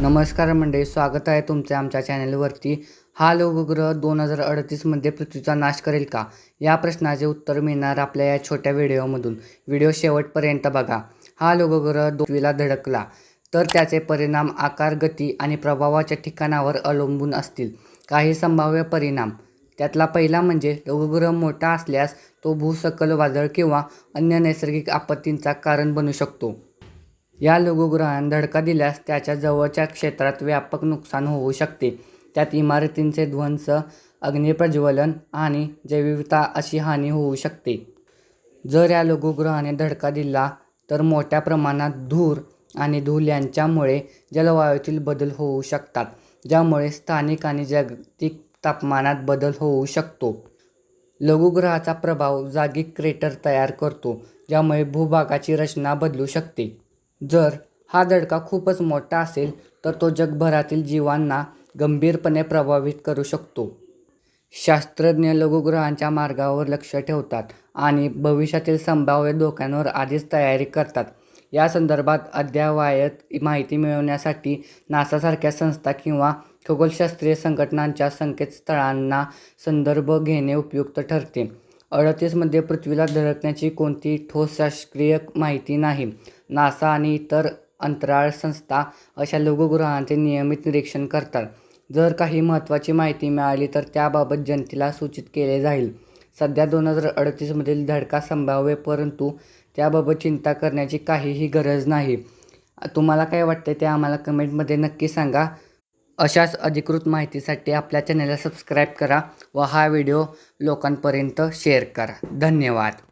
नमस्कार मंडळी स्वागत आहे तुमचे आमच्या चॅनलवरती. हा लघुग्रह दोन हजार अडतीसमध्ये पृथ्वीचा नाश करेल का? या प्रश्नाचे उत्तर मिळणार आपल्या या छोट्या व्हिडिओमधून. व्हिडिओ शेवटपर्यंत बघा. हा लघुग्रह पृथ्वीला धडकला तर त्याचे परिणाम आकार गती आणि प्रभावाच्या ठिकाणावर अवलंबून असतील. काही संभाव्य परिणाम. त्यातला पहिला म्हणजे लघुग्रह मोठा असल्यास तो भूसकल वादळ किंवा अन्य नैसर्गिक आपत्तींचा कारण बनू शकतो. या लघुग्रहाने धडका दिल्यास त्याच्या जवळच्या क्षेत्रात व्यापक नुकसान होऊ शकते. त्यात इमारतींचे ध्वंस अग्निप्रज्वलन आणि जैवविविधता अशी हानी होऊ शकते. जर या लघुग्रहाने धडका दिला तर मोठ्या प्रमाणात धूर आणि धूल यांच्यामुळे जलवायूतील बदल होऊ शकतात ज्यामुळे स्थानिक आणि जागतिक तापमानात बदल होऊ शकतो. लघुग्रहाचा प्रभाव जागी क्रेटर तयार करतो ज्यामुळे भूभागाची रचना बदलू शकते. जर हा धडका खूपच मोठा असेल तर तो जगभरातील जीवांना गंभीरपणे प्रभावित करू शकतो. शास्त्रज्ञ लघुग्रहांच्या मार्गावर लक्ष ठेवतात आणि भविष्यातील संभाव्य धोक्यांवर आधीच तयारी करतात. या संदर्भात अद्ययावत माहिती मिळवण्यासाठी नासासारख्या संस्था किंवा खगोलशास्त्रीय संघटनांच्या संकेतस्थळांना संदर्भ घेणे उपयुक्त ठरते. अडतीसमध्ये पृथ्वीला धडकण्याची कोणतीही ठोस शास्त्रीय माहिती नाही. नासा आणि इतर अंतराळ संस्था अशा लघुग्रहांचे नियमित निरीक्षण करतात. जर काही महत्त्वाची माहिती मिळाली तर त्याबाबत जनतेला सूचित केले जाईल. सध्या दोन हजार अडतीसमधील धडका संभाव्य परंतु त्याबाबत चिंता करण्याची काहीही गरज नाही. तुम्हाला काय वाटते ते आम्हाला कमेंटमध्ये नक्की सांगा. अशाच अधिकृत माहितीसाठी आपल्या चॅनलला सबस्क्राईब करा व हा व्हिडिओ लोकांपर्यंत शेअर करा. धन्यवाद.